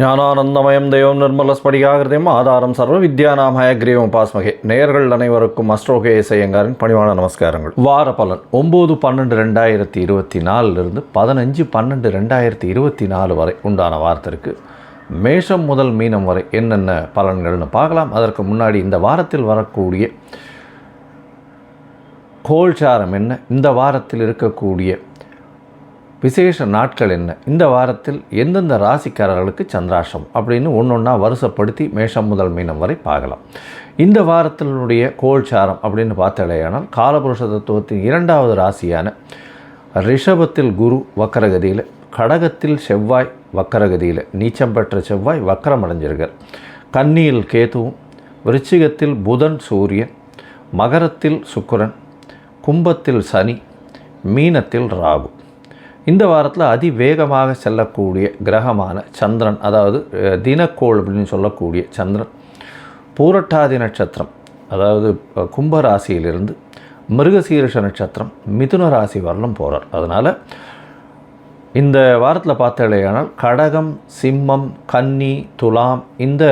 ஞானானந்தமயம் தெய்வம் நிர்மலஸ்படிகாகிருதயம் ஆதாரம் சர்வ வித்யாநாமய கிரீவம் பாஸ்மகே நேயர்கள் அனைவருக்கும் அஸ்ட்ரோகே இசையங்காரின் பணிவான நமஸ்காரங்கள். வார பலன் ஒம்பது பன்னெண்டு ரெண்டாயிரத்தி இருபத்தி நாலுலேருந்து பதினஞ்சு பன்னெண்டு ரெண்டாயிரத்தி இருபத்தி நாலு வரை உண்டான வாரத்திற்கு மேஷம் முதல் மீனம் வரை என்னென்ன பலன்கள்னு பார்க்கலாம். அதற்கு முன்னாடி இந்த வாரத்தில் வரக்கூடிய கோல்சாரம் என்ன இந்த வாரத்தில் இருக்கக்கூடிய விசேஷ நாட்கள் என்ன? இந்த வாரத்தில் எந்தெந்த ராசிக்காரர்களுக்கு சந்திராஷம் அப்படின்னு ஒன்று ஒன்றா வருஷப்படுத்தி மேஷம் முதல் மீனம் வரை பார்க்கலாம். இந்த வாரத்தினுடைய கோல்சாரம் அப்படின்னு பார்த்தாலேயானால் காலபுருஷ தத்துவத்தின் இரண்டாவது ராசியான ரிஷபத்தில் குரு வக்கரகதியில் கடகத்தில் செவ்வாய் வக்கரகதியில் நீச்சம் பெற்ற செவ்வாய் வக்கரம் அடைஞ்சிருக்கார். கன்னியில் கேதுவும் விருச்சிகத்தில் புதன் சூரியன் மகரத்தில் சுக்கரன் கும்பத்தில் சனி மீனத்தில் ராகு. இந்த வாரத்தில் அதிவேகமாக செல்லக்கூடிய கிரகமான சந்திரன் அதாவது தினக்கோள் அப்படின்னு சொல்லக்கூடிய சந்திரன் பூரட்டாதி நட்சத்திரம் அதாவது கும்பராசியிலிருந்து கும்ப ராசியிலிருந்து மிருகசீரிஷ நட்சத்திரம் மிதுன ராசி வரலும் போகிறார் அதனால் இந்த வாரத்தில் பார்த்தாலேயானால் கடகம் சிம்மம் கன்னி துலாம் இந்த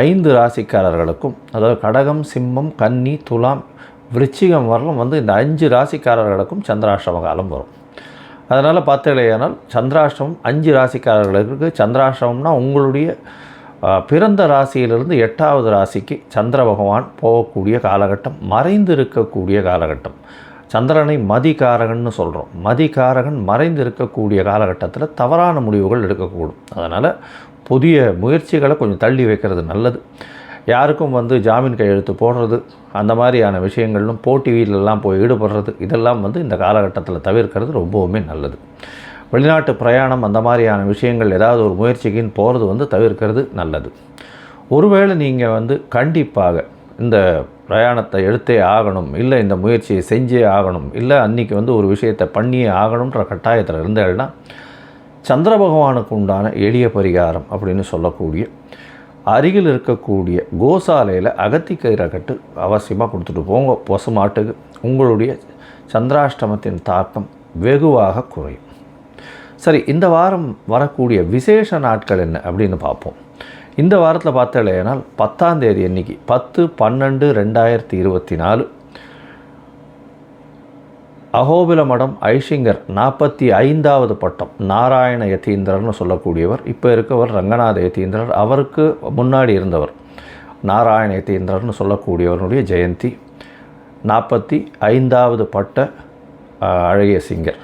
ஐந்து ராசிக்காரர்களுக்கும் அதாவது கடகம் சிம்மம் கன்னி துலாம் விருச்சிகம் வரலும் வந்து இந்த அஞ்சு ராசிக்காரர்களுக்கும் சந்திராஷ்டம காலம் வரும். அதனால் பார்த்தாலேயானால் சந்திராஷ்டமம் அஞ்சு ராசிக்காரர்களுக்கு சந்திராஷ்டமம்னா உங்களுடைய பிறந்த ராசியிலிருந்து எட்டாவது ராசிக்கு சந்திர பகவான் போகக்கூடிய காலகட்டம் மறைந்து இருக்கக்கூடிய காலகட்டம். சந்திரனை மதிகாரகன்னு சொல்கிறோம் மதிகாரகன் மறைந்து இருக்கக்கூடிய காலகட்டத்தில் தவறான முடிவுகள் எடுக்கக்கூடும். அதனால் புதிய முயற்சிகளை கொஞ்சம் தள்ளி வைக்கிறது நல்லது. யாருக்கும் வந்து ஜாமீன் கையெழுத்து போடுறது அந்த மாதிரியான விஷயங்களும் போட்டி போய் ஈடுபடுறது இதெல்லாம் வந்து இந்த காலகட்டத்தில் தவிர்க்கிறது ரொம்பவுமே நல்லது. வெளிநாட்டு பிரயாணம் அந்த மாதிரியான விஷயங்கள் ஏதாவது ஒரு முயற்சிக்குன்னு போகிறது வந்து தவிர்க்கிறது நல்லது. ஒருவேளை நீங்கள் வந்து கண்டிப்பாக இந்த பிரயாணத்தை எடுத்தே ஆகணும் இல்லை இந்த முயற்சியை செஞ்சே ஆகணும் இல்லை அன்றைக்கி வந்து ஒரு விஷயத்தை பண்ணியே ஆகணுன்ற கட்டாயத்தில் இருந்தேன்னா சந்திர பகவானுக்கு உண்டான எளிய பரிகாரம் அப்படின்னு சொல்லக்கூடிய அருகில் இருக்கக்கூடிய கோசாலையில் அகத்திக்கயிறை கட்டு அவசியமாக கொடுத்துட்டு போங்க. பசுமாட்டுக்கு உங்களுடைய சந்திராஷ்டமத்தின் தாக்கம் வெகுவாக குறையும். சரி இந்த வாரம் வரக்கூடிய விசேஷ நாட்கள் என்ன அப்படின்னு பார்ப்போம். இந்த வாரத்தில் பார்த்தாலேனால் பத்தாம் தேதி அன்னைக்கு பத்து பன்னெண்டு ரெண்டாயிரத்தி இருபத்தி நாலு அகோபில மடம் ஐஷிங்கர் நாற்பத்தி ஐந்தாவது பட்டம். நாராயண யதீந்திரர்னு சொல்லக்கூடியவர். இப்போ இருக்கவர் ரங்கநாத யதீந்திரர் அவருக்கு முன்னாடி இருந்தவர். நாராயண யதீந்திரர்னு சொல்லக்கூடியவருடைய ஜெயந்தி. நாற்பத்தி ஐந்தாவது பட்ட அழகிய சிங்கர்.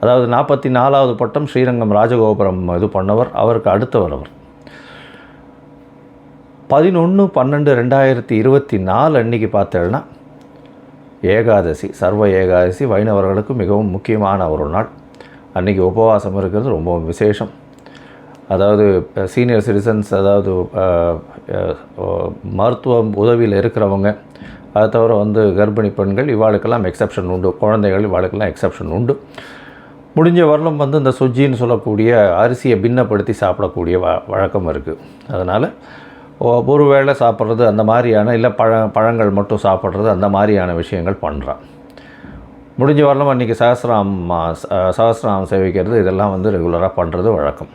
அதாவது நாற்பத்தி நாலாவது பட்டம் ஸ்ரீரங்கம் ராஜகோபுரம் இது பண்ணவர். அவருக்கு அடுத்தவர் அவர். பதினொன்று பன்னெண்டு ரெண்டாயிரத்தி இருபத்தி நாலு அன்னைக்கு பார்த்தேன்னா ஏகாதசி சர்வ ஏகாதசி வைணவர்களுக்கு மிகவும் முக்கியமான ஒரு நாள். அன்றைக்கி உபவாசம் இருக்கிறது ரொம்ப விசேஷம். அதாவது சீனியர் சிட்டிசன்ஸ் அதாவது மருத்துவம் உதவியில் இருக்கிறவங்க அதை தவிர வந்து கர்ப்பிணி பெண்கள் இவாளுக்கெல்லாம் எக்ஸப்ஷன் உண்டு. குழந்தைகள் இவாளுக்கெல்லாம் எக்ஸப்ஷன் உண்டு. முடிஞ்ச வரலும் வந்து இந்த சுஜின்னு சொல்லக்கூடிய அரிசியை பின்னப்படுத்தி சாப்பிடக்கூடிய வ வழக்கம் இருக்குது அதனால் ஒரு வேளை சாப்பிட்றது அந்த மாதிரியான இல்லை பழ பழங்கள் மட்டும் சாப்பிட்றது அந்த மாதிரியான விஷயங்கள் பண்ணுறான் முடிஞ்ச வரலாம் அன்றைக்கி சகசிராம் சகசிராம் சேவிக்கிறது இதெல்லாம் வந்து ரெகுலராக பண்ணுறது வழக்கம்.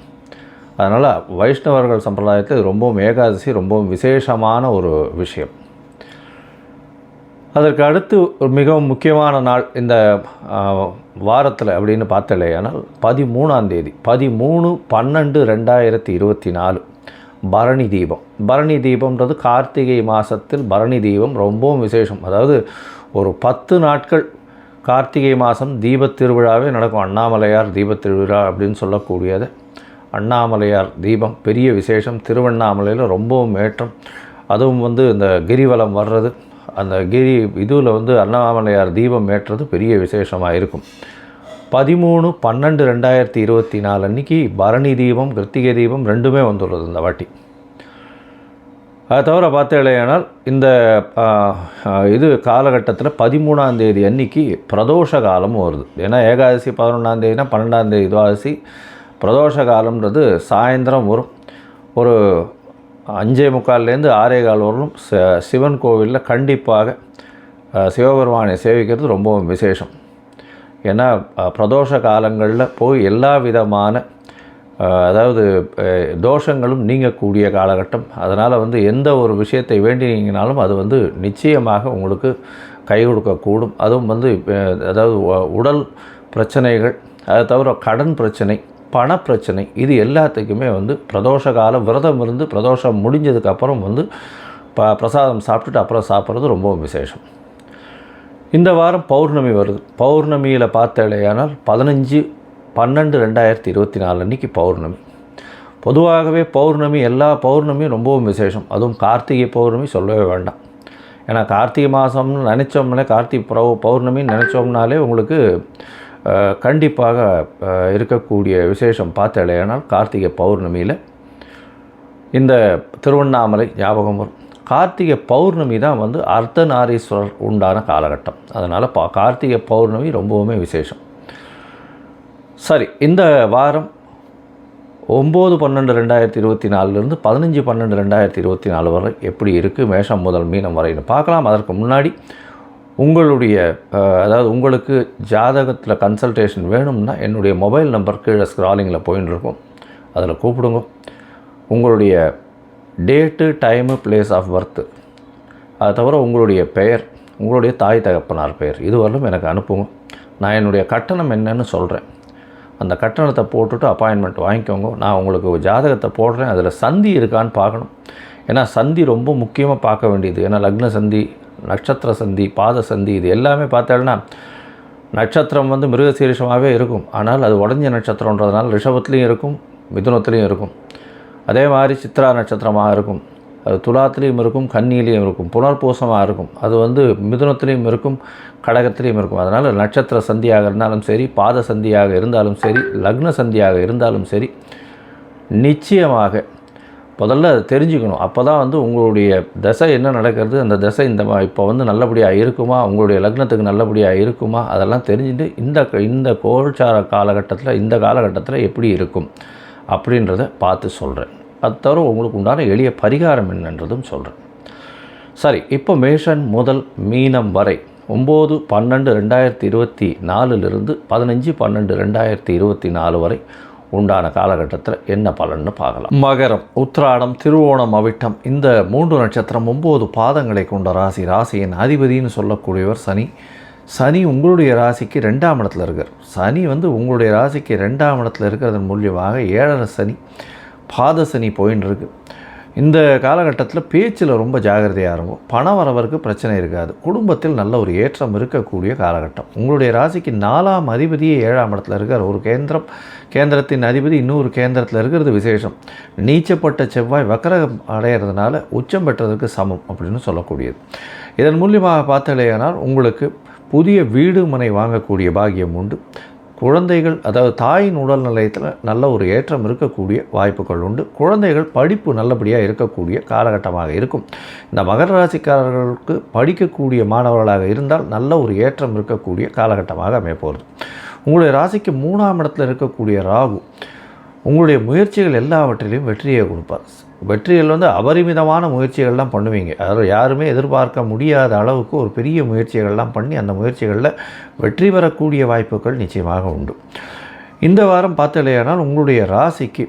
அதனால் வைஷ்ணவர்கள் சம்பிரதாயத்தில் ரொம்பவும் ஏகாதசி ரொம்பவும் விசேஷமான ஒரு விஷயம். அதற்கு அடுத்து ஒரு மிகவும் முக்கியமான நாள் இந்த வாரத்தில் அப்படின்னு பார்த்தாலேயானால் பதிமூணாம் தேதி பதிமூணு பன்னெண்டு ரெண்டாயிரத்தி இருபத்தி நாலு. பரணி தீபம். பரணி தீபம்ன்றது கார்த்திகை மாதத்தில் பரணி தீபம் ரொம்பவும் விசேஷம். அதாவது ஒரு பத்து நாட்கள் கார்த்திகை மாதம் தீபத் திருவிழாவே நடக்கும். அண்ணாமலையார் தீபத் திருவிழா அப்படின்னு சொல்லக்கூடியது. அண்ணாமலையார் தீபம் பெரிய விசேஷம். திருவண்ணாமலையில் ரொம்பவும் ஏற்றம். அதுவும் வந்து இந்த கிரிவலம் வர்றது. அந்த கிரி இதுவில் வந்து அண்ணாமலையார் தீபம் ஏற்றது பெரிய விசேஷமாக இருக்கும். பதிமூணு பன்னெண்டு ரெண்டாயிரத்தி இருபத்தி நாலு அன்னைக்கு பரணி தீபம் கிருத்திகை தீபம் ரெண்டுமே வந்துள்ளது இந்த வாட்டி. அதை தவிர பார்த்தேனால் இந்த இது காலகட்டத்தில் பதிமூணாம் தேதி அன்னைக்கு பிரதோஷ காலமும் வருது. ஏன்னா ஏகாதசி பதினொன்றாம் தேதினா பன்னெண்டாம் தேதி துவாதசி. பிரதோஷ காலம்ன்றது சாயந்தரம் வரும். ஒரு அஞ்சே முக்கால்லேருந்து ஆறே கால் வரலும் ச- சிவன் கோவிலில் கண்டிப்பாக சிவபெருமானை சேவிக்கிறது ரொம்பவும் விசேஷம். ஏன்னா பிரதோஷ காலங்களில் போய் எல்லா விதமான அதாவது தோஷங்களும் நீங்கக்கூடிய காலகட்டம். அதனால் வந்து எந்த ஒரு விஷயத்தை வேண்டினீங்கனாலும் அது வந்து நிச்சயமாக உங்களுக்கு கை கொடுக்கக்கூடும். அதுவும் வந்து அதாவது உடல் பிரச்சனைகள் அதை தவிர கடன் பிரச்சனை பணப்பிரச்சனை இது எல்லாத்துக்குமே வந்து பிரதோஷ காலம் விரதம் இருந்து பிரதோஷம் முடிஞ்சதுக்கப்புறம் வந்து ப பிரசாதம் சாப்பிட்டுட்டு அப்புறம் சாப்பிட்றது ரொம்பவும் விசேஷம். இந்த வாரம் பௌர்ணமி வருது. பௌர்ணமியில் பார்த்தேலையானால் பதினஞ்சு பன்னெண்டு ரெண்டாயிரத்தி இருபத்தி நாலு அன்றைக்கி பௌர்ணமி. பொதுவாகவே பௌர்ணமி எல்லா பௌர்ணமியும் ரொம்பவும் விசேஷம். அதுவும் கார்த்திகை பௌர்ணமி சொல்லவே வேண்டாம். ஏன்னா கார்த்திகை மாதம்னு நினச்சோம்னாலே கார்த்திகை பௌ பௌர்ணமின்னு நினச்சோம்னாலே உங்களுக்கு கண்டிப்பாக இருக்கக்கூடிய விசேஷம் பார்த்தேலையானால் கார்த்திகை பௌர்ணமியில் இந்த திருவண்ணாமலை ஞாபகம் வரும். கார்த்திகை பௌர்ணமி தான் வந்து அர்த்தநாரீஸ்வரர் உண்டான காலகட்டம். அதனால் பா கார்த்திகை பௌர்ணமி ரொம்பவுமே விசேஷம். சரி இந்த வாரம் ஒம்பது பன்னெண்டு ரெண்டாயிரத்தி இருபத்தி நாலுலேருந்து பதினஞ்சு பன்னெண்டு ரெண்டாயிரத்தி இருபத்தி நாலு வரை எப்படி இருக்குது மேஷம் முதல் மீனம் வரைன்னு பார்க்கலாம். அதற்கு முன்னாடி உங்களுடைய அதாவது உங்களுக்கு ஜாதகத்தில் கன்சல்டேஷன் வேணும்னா என்னுடைய மொபைல் நம்பர் கீழே ஸ்க்ராலிங்கில் போயின்னு இருக்கும். அதில் கூப்பிடுங்க. உங்களுடைய date time place of birth அது தவிர உங்களுடைய பெயர் உங்களுடைய தாய் தகப்பனார் பெயர். இதுவரையிலும் எனக்கு அனுப்புங்க. நான் என்னுடைய கட்டணம் என்னன்னு சொல்கிறேன் அந்த கட்டணத்தை போட்டுட்டு அப்பாயின்மெண்ட் வாங்கிக்கோங்க. நான் உங்களுக்கு ஜாதகத்தை போடுறேன். அதில் சந்தி இருக்கான்னு பார்க்கணும். ஏன்னா சந்தி ரொம்ப முக்கியமாக பார்க்க வேண்டியது. ஏன்னா லக்ன சந்தி நட்சத்திர சந்தி பாத சந்தி இது எல்லாமே பார்த்தேன்னா நட்சத்திரம் வந்து மிருகசீரிஷமாகவே இருக்கும். ஆனால் அது உடஞ்ச நட்சத்திரன்றதுனால ரிஷபத்துலேயும் இருக்கும் மிதுனத்துலேயும் இருக்கும். அதே மாதிரி சித்ரா நட்சத்திரமாக இருக்கும். அது துலாத்துலேயும் இருக்கும் கன்னியிலையும் இருக்கும் புனர்பூசமாக இருக்கும். அது வந்து மிதுனத்துலேயும் இருக்கும் கடகத்துலேயும் இருக்கும். அதனால் நட்சத்திர சந்தியாக இருந்தாலும் சரி பாத சந்தியாக இருந்தாலும் சரி லக்ன சந்தியாக இருந்தாலும் சரி நிச்சயமாக முதல்ல அதை தெரிஞ்சுக்கணும். அப்போ தான் வந்து உங்களுடைய தசை என்ன நடக்கிறது அந்த தசை இந்த மா- இப்போ வந்து நல்லபடியாக இருக்குமா உங்களுடைய லக்னத்துக்கு நல்லபடியாக இருக்குமா அதெல்லாம் தெரிஞ்சுட்டு இந்த இந்த கோல்சார காலகட்டத்தில் இந்த காலகட்டத்தில் எப்படி இருக்கும். அப்படின்றத பார்த்து சொல்கிறேன் அது தவிர உங்களுக்கு உண்டான எளிய பரிகாரம் என்னன்றதும் சொல்கிறேன் சரி இப்போ மேஷன் முதல் மீனம் வரை ஒம்பது பன்னெண்டு ரெண்டாயிரத்தி இருபத்தி நாலுலேருந்து பதினஞ்சு பன்னெண்டு ரெண்டாயிரத்தி இருபத்தி நாலு வரை உண்டான காலகட்டத்தில் என்ன பலன்னு பார்க்கலாம். மகரம் உத்ராடம் திருவோணம் அவிட்டம் இந்த மூன்று நட்சத்திரம் ஒம்பது பாதங்களை கொண்ட ராசி. ராசியின் அதிபதின்னு சொல்லக்கூடியவர் சனி. சனி உங்களுடைய ராசிக்கு ரெண்டாம் இடத்துல இருக்கார். சனி வந்து உங்களுடைய ராசிக்கு ரெண்டாம் இடத்துல இருக்கிறதன் மூலியமாக ஏழரை சனி பாத சனி போயின்னு இருக்கு. இந்த காலகட்டத்தில் பேச்சில் ரொம்ப ஜாகிரதையாக இருக்கும் பண வரவருக்கு பிரச்சனை இருக்காது. குடும்பத்தில் நல்ல ஒரு ஏற்றம் இருக்கக்கூடிய காலகட்டம். உங்களுடைய ராசிக்கு நாலாம் அதிபதியே ஏழாம் இடத்துல இருக்கார். ஒரு கேந்திரம் கேந்திரத்தின் அதிபதி இன்னொரு கேந்திரத்தில் இருக்கிறது விசேஷம். நீச்சப்பட்ட செவ்வாய் வக்கரகம் அடையிறதுனால உச்சம் பெற்றதற்கு சமம் அப்படின்னு சொல்லக்கூடியது. இதன் மூலியமாக பார்த்தலையானால் உங்களுக்கு புதிய வீடு மனை வாங்கக்கூடிய பாகியம் உண்டு. குழந்தைகள் அதாவது தாயின் உடல் நிலையத்தில் நல்ல ஒரு ஏற்றம் இருக்கக்கூடிய வாய்ப்புகள் உண்டு. குழந்தைகள் படிப்பு நல்லபடியாக இருக்கக்கூடிய காலகட்டமாக இருக்கும். இந்த மகர ராசிக்காரர்களுக்கு படிக்கக்கூடிய மாணவர்களாக இருந்தால் நல்ல ஒரு ஏற்றம் இருக்கக்கூடிய காலகட்டமாக அமையப்போகிறது. உங்களுடைய ராசிக்கு மூணாம் இடத்துல இருக்கக்கூடிய ராகு உங்களுடைய முயற்சிகள் எல்லாவற்றிலையும் வெற்றியை கொடுப்பார். வெற்றிகள் வந்து அபரிமிதமான முயற்சிகள்லாம் பண்ணுவீங்க. அதாவது யாருமே எதிர்பார்க்க முடியாத அளவுக்கு ஒரு பெரிய முயற்சிகள்லாம் பண்ணி அந்த முயற்சிகளில் வெற்றி பெறக்கூடிய வாய்ப்புகள் நிச்சயமாக உண்டு. இந்த வாரம் பார்த்தலையானால் உங்களுடைய ராசிக்கு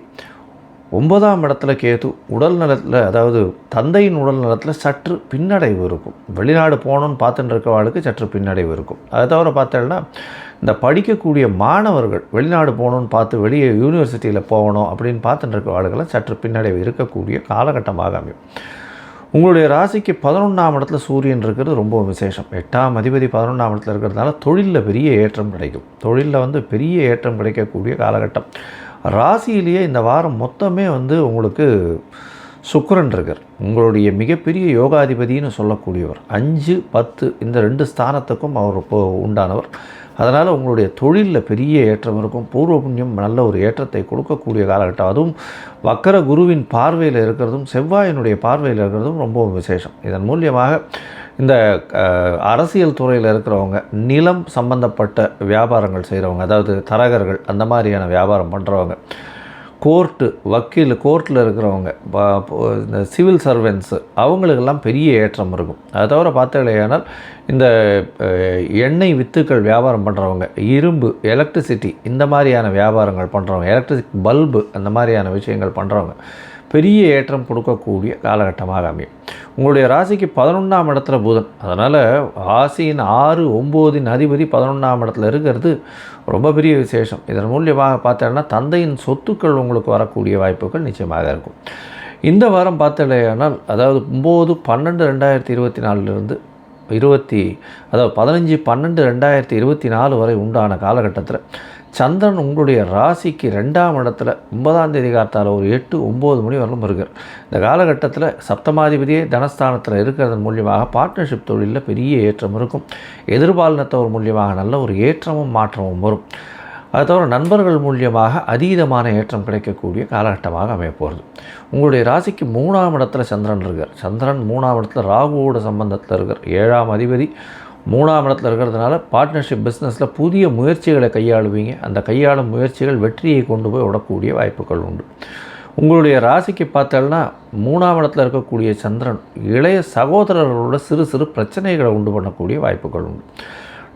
ஒன்பதாம் இடத்துல கேது உடல் நலத்தில் அதாவது தந்தையின் உடல் நலத்தில் சற்று பின்னடைவு இருக்கும். வெளிநாடு போகணும்னு பார்த்துட்டு இருக்கவாளுக்கு சற்று பின்னடைவு இருக்கும். அதை தவிர பார்த்தேன்னா இந்த படிக்கக்கூடிய மாணவர்கள் வெளிநாடு போகணும்னு பார்த்து வெளியே யூனிவர்சிட்டியில் போகணும் அப்படின்னு பார்த்துட்டு இருக்கவாளுக்கெல்லாம் சற்று பின்னடைவு இருக்கக்கூடிய காலகட்டமாக அமையும். உங்களுடைய ராசிக்கு பதினொன்றாம் இடத்துல சூரியன் இருக்கிறது ரொம்ப விசேஷம். எட்டாம் அதிபதி பதினொன்றாம் இடத்துல இருக்கிறதுனால தொழிலில் பெரிய ஏற்றம் கிடைக்கும். தொழிலில் வந்து பெரிய ஏற்றம் கிடைக்கக்கூடிய காலகட்டம். ராசியிலேயே இந்த வாரம் மொத்தமே வந்து உங்களுக்கு சுக்கரன் இருக்கார். உங்களுடைய மிகப்பெரிய யோகாதிபதின்னு சொல்லக்கூடியவர். அஞ்சு பத்து இந்த ரெண்டு ஸ்தானத்துக்கும் அவர் உண்டானவர். அதனால் உங்களுடைய தொழிலில் பெரிய ஏற்றம் இருக்கும். பூர்வ புண்ணியம் நல்ல ஒரு ஏற்றத்தை கொடுக்கக்கூடிய காலகட்டம். அதுவும் வக்கர குருவின் பார்வையில் இருக்கிறதும் செவ்வாயினுடைய பார்வையில் இருக்கிறதும் ரொம்ப விசேஷம். இதன் மூலியமாக இந்த அரசியல் துறையில் இருக்கிறவங்க நிலம் சம்பந்தப்பட்ட வியாபாரங்கள் செய்கிறவங்க அதாவது தரகர்கள் அந்த மாதிரியான வியாபாரம் பண்ணுறவங்க கோர்ட்டு வக்கீல் கோர்ட்டில் இருக்கிறவங்க ப- இந்த சிவில் சர்வெண்ட்ஸு அவங்களுக்கெல்லாம் பெரிய ஏற்றம் இருக்கும். அதை தவிர பார்த்தீங்களேயானால் இந்த எண்ணெய் வித்துக்கள் வியாபாரம் பண்ணுறவங்க இரும்பு எலக்ட்ரிசிட்டி இந்த மாதிரியான வியாபாரங்கள் பண்ணுறவங்க எலக்ட்ரிசிக் பல்பு அந்த மாதிரியான விஷயங்கள் பண்ணுறவங்க பெரிய ஏற்றம் கொடுக்கக்கூடிய காலகட்டமாக அமையும். உங்களுடைய ராசிக்கு பதினொன்றாம் இடத்துல புதன். அதனால் ராசியின் ஆறு ஒம்போதின் அதிபதி பதினொன்றாம் இடத்துல இருக்கிறது ரொம்ப பெரிய விசேஷம். இதன் மூலியமாக பார்த்தோன்னா தந்தையின் சொத்துக்கள் உங்களுக்கு வரக்கூடிய வாய்ப்புகள் நிச்சயமாக இருக்கும். இந்த வாரம் பார்த்தலையானால் அதாவது ஒம்பது பன்னெண்டு ரெண்டாயிரத்தி இருபத்தி நாலுலேருந்து இருபத்தி அதாவது பதினஞ்சு பன்னெண்டு ரெண்டாயிரத்தி இருபத்தி நாலு வரை உண்டான காலகட்டத்தில் சந்திரன் உங்களுடைய ராசிக்கு ரெண்டாம் இடத்துல ஒன்பதாம் தேதி காத்தால் ஒரு எட்டு ஒம்பது மணி வரலும் இருக்கார் இந்த காலகட்டத்தில் சப்தமாதிபதியே தனஸ்தானத்தில் இருக்கிறதன் மூலியமாக பார்ட்னர்ஷிப் தொழிலில் பெரிய ஏற்றம் இருக்கும். எதிர்பாலினத்தவர் மூலியமாக நல்ல ஒரு ஏற்றமும் மாற்றமும் வரும். அதை தவிர நண்பர்கள் மூலியமாக அதீதமான ஏற்றம் கிடைக்கக்கூடிய காலகட்டமாக அமையப்போகிறது உங்களுடைய ராசிக்கு மூணாம் இடத்துல சந்திரன் இருக்கார். சந்திரன் மூணாம் இடத்துல ராகுவோட சம்பந்தத்தில் இருக்கார். ஏழாம் அதிபதி மூணாம் இடத்துல இருக்கிறதுனால பார்ட்னர்ஷிப் பிஸ்னஸில் புதிய முயற்சிகளை கையாளுவீங்க. அந்த கையாளும் முயற்சிகள் வெற்றியை கொண்டு போய் விடக்கூடிய வாய்ப்புகள் உண்டு. உங்களுடைய ராசிக்கு பார்த்தோம்னா மூணாம் இடத்துல இருக்கக்கூடிய சந்திரன் இளைய சகோதரர்களோட சிறு சிறு பிரச்சனைகளை உண்டு பண்ணக்கூடிய வாய்ப்புகள் உண்டு.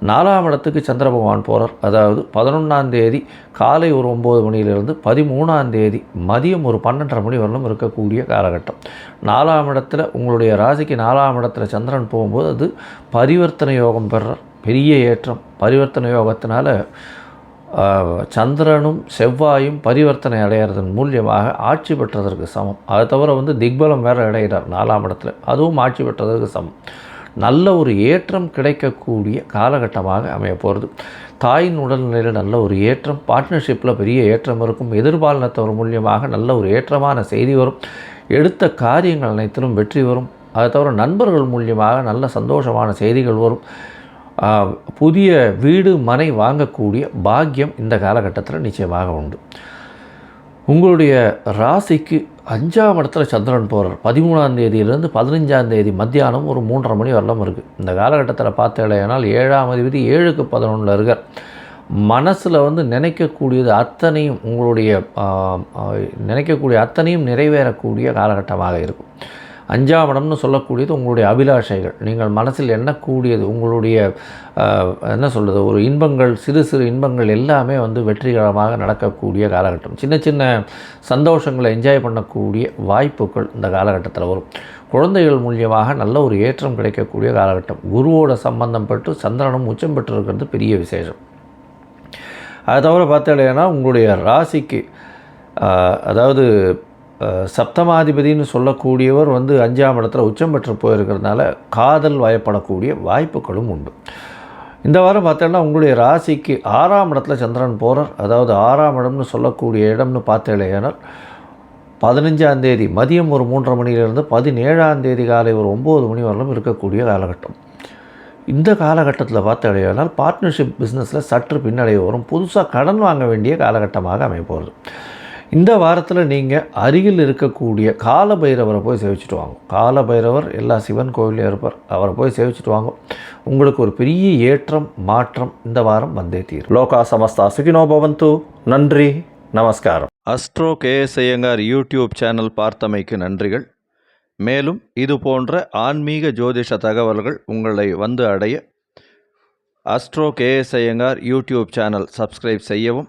நாலாம் இடத்துக்கு சந்திர பகவான் போகிறார் அதாவது பதினொன்றாம் தேதி காலை ஒரு ஒம்பது மணியிலிருந்து பதிமூணாம் தேதி மதியம் ஒரு பன்னெண்டரை மணி வரலும் இருக்கக்கூடிய காலகட்டம். நாலாம் இடத்துல உங்களுடைய ராசிக்கு நாலாம் இடத்துல சந்திரன் போகும்போது அது பரிவர்த்தனை யோகம் பெறுறார். பெரிய ஏற்றம். பரிவர்த்தனை யோகத்தினால சந்திரனும் செவ்வாயும் பரிவர்த்தனை அடையிறதன் மூலியமாக ஆட்சி பெற்றதற்கு சமம். அதை தவிர வந்து திக்பலம் வேறு அடைகிறார் நாலாம் இடத்துல. அதுவும் ஆட்சி பெற்றதற்கு சமம். நல்ல ஒரு ஏற்றம் கிடைக்கக்கூடிய காலகட்டமாக அமைய போகிறது தாயின் உடல்நிலையில் நல்ல ஒரு ஏற்றம் பார்ட்னர்ஷிப்பில் பெரிய ஏற்றம் இருக்கும். எதிர்பாலினத்தவர் மூலியமாக நல்ல ஒரு ஏற்றமான செய்தி வரும். எடுத்த காரியங்கள் அனைத்திலும் வெற்றி வரும். அதை தவிர நண்பர்கள் மூலியமாக நல்ல சந்தோஷமான செய்திகள் வரும். புதிய வீடு மனை வாங்கக்கூடிய பாக்கியம் இந்த காலகட்டத்தில் நிச்சயமாக உண்டு. உங்களுடைய ராசிக்கு அஞ்சாம் இடத்துல சந்திரன் போகிறார் பதிமூணாம் தேதியிலேருந்து பதினஞ்சாம் தேதி மத்தியானம் ஒரு மூன்றரை மணி வரலாம் இருக்குது இந்த காலகட்டத்தில் பார்த்தேனால் ஏழாம் அதிபதி ஏழுக்கு பதினொன்றில் இருக்கார். மனசில் வந்து நினைக்கக்கூடியது அத்தனையும் உங்களுடைய நினைக்கக்கூடிய அத்தனையும் நிறைவேறக்கூடிய காலகட்டமாக இருக்கும். அஞ்சாம் இடம்னு சொல்லக்கூடியது உங்களுடைய அபிலாஷைகள். நீங்கள் மனசில் எண்ணக்கூடியது உங்களுடைய என்ன சொல்கிறது ஒரு இன்பங்கள் சிறு சிறு இன்பங்கள் எல்லாமே வந்து வெற்றிகரமாக நடக்கக்கூடிய காலகட்டம். சின்ன சின்ன சந்தோஷங்களை என்ஜாய் பண்ணக்கூடிய வாய்ப்புகள் இந்த காலகட்டத்தில் வரும். குழந்தைகள் மூலியமாக நல்ல ஒரு ஏற்றம் கிடைக்கக்கூடிய காலகட்டம். குருவோட சம்பந்தம் பெற்று சந்திரனும் உச்சம் பெற்றிருக்கிறது பெரிய விசேஷம். அது தவிர பார்த்தீங்கன்னா உங்களுடைய ராசிக்கு அதாவது சப்தமாதிபதின்னு சொல்லக்கூடியவர் வந்து அஞ்சாம் இடத்துல உச்சம் பெற்று போயிருக்கிறதுனால காதல் வயப்படக்கூடிய வாய்ப்புகளும் உண்டு. இந்த வாரம் பார்த்தோன்னா உங்களுடைய ராசிக்கு ஆறாம் இடத்துல சந்திரன் போகிறார் அதாவது ஆறாம் இடம்னு சொல்லக்கூடிய இடம்னு பார்த்தேனால் பதினஞ்சாம் தேதி மதியம் ஒரு மூன்றரை மணியிலிருந்து பதினேழாம் தேதி காலை ஒரு ஒம்பது மணி வரலும் இருக்கக்கூடிய காலகட்டம். இந்த காலகட்டத்தில் பார்த்தடையானால் பார்ட்னர்ஷிப் பிஸ்னஸில் சற்று பின்னடைய வரும். புதுசாக கடன் வாங்க வேண்டிய காலகட்டமாக அமைய போகிறது இந்த வாரத்தில் நீங்கள் அருகில் இருக்கக்கூடிய கால பைரவரை போய் சேவிச்சுட்டு வாங்க. கால பைரவர் எல்லா சிவன் கோவிலையும் இருப்பார். அவரை போய் சேவிச்சுட்டு வாங்க. உங்களுக்கு ஒரு பெரிய ஏற்றம் மாற்றம் இந்த வாரம் வந்தே தீரும். லோகா சமஸ்தா சுகினோ பவந்து. நன்றி நமஸ்காரம். Astro KS Iyengar YouTube channel பார்த்தமைக்கு நன்றிகள். மேலும் இது போன்ற ஆன்மீக ஜோதிஷ தகவல்கள் உங்களை வந்து அடைய astro KS Iyengar YouTube channel subscribe செய்யவும்